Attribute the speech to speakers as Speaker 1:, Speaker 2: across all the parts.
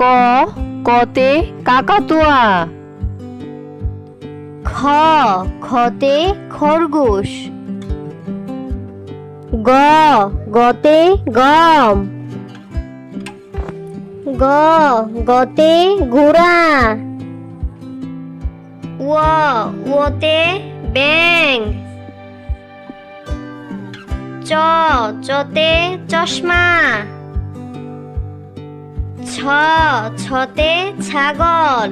Speaker 1: ক, কতে কাকাতুয়া।
Speaker 2: খ, খতে খরগোশ। গ, গতে গম। গ, গতে ঘোড়া। ও, ওতে ব্যাং চ, চতে চশমা। ছ, ছতে ছাগল।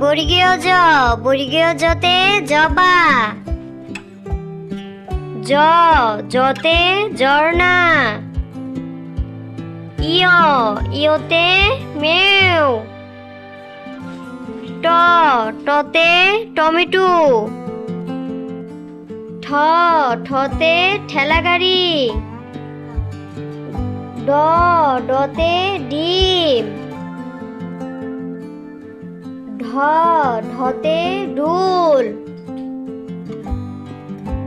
Speaker 2: বর্গীয় জ, বর্গীয় জতে জবা। জ, জতে ঝর্ণা। ইয় ইয়তে মেউ। ট, টতে টমেটো। ঠ, ঠতে ঠেলাগাড়ি। ড, ডতে ডিম। ঢ, ঢতে ডুল।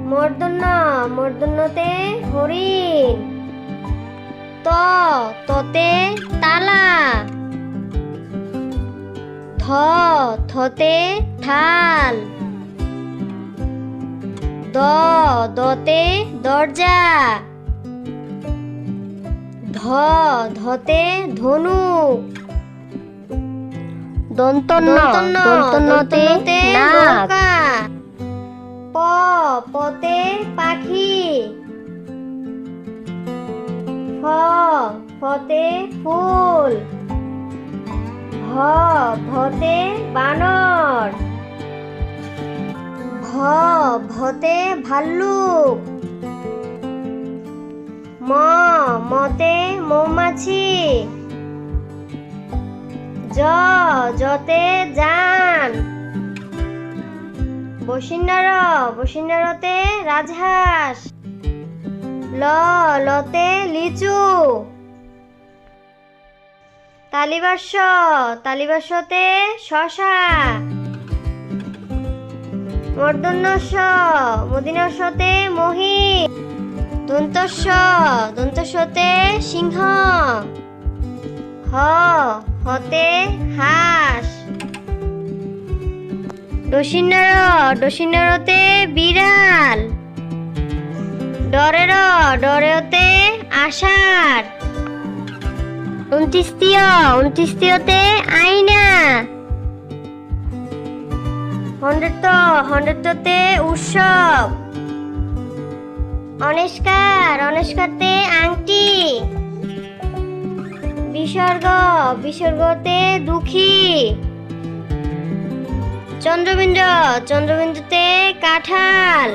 Speaker 2: মর্দন্য, মর্দন্যতে হরিণ। ত, ততে তালা। থ থতে থাল। দ, দতে দরজা। ধতে ধনুক দন্তন্য দন্তন্যতে নাক। প পতে পাখি। ফ ফতে ফুল। ভ ভতে বানর। ভ ভতে ভাল্লুক। ম, মতে মৌমাছি। জ জতে জান বসিন্দার বসিন্দারতে রাজহাঁস। ল, লতে লিচু। তালিবাস্য, তালিবাস্যতে শশা। মর্দন্যস্য, মদিনস্যতে মহি। দন্তস্য দন্তস্যতে সিংহ, হ, হতে হাঁস। ডসিন্নার ডসিন্নারতে বিড়াল। ডরের, ডরেতে আষাঢ়। উনত্রিশতীয় উনত্রিশতীয়তে আইনা হন্ড্রেড হন্ড্রেডতে উৎসব। অনেস্কার অনস্কারতে আংটি। বিসর্গ বিসর্গতে দুঃখী। চন্দ্রবিন্দু চন্দ্রবিন্দুতে কাঁঠাল।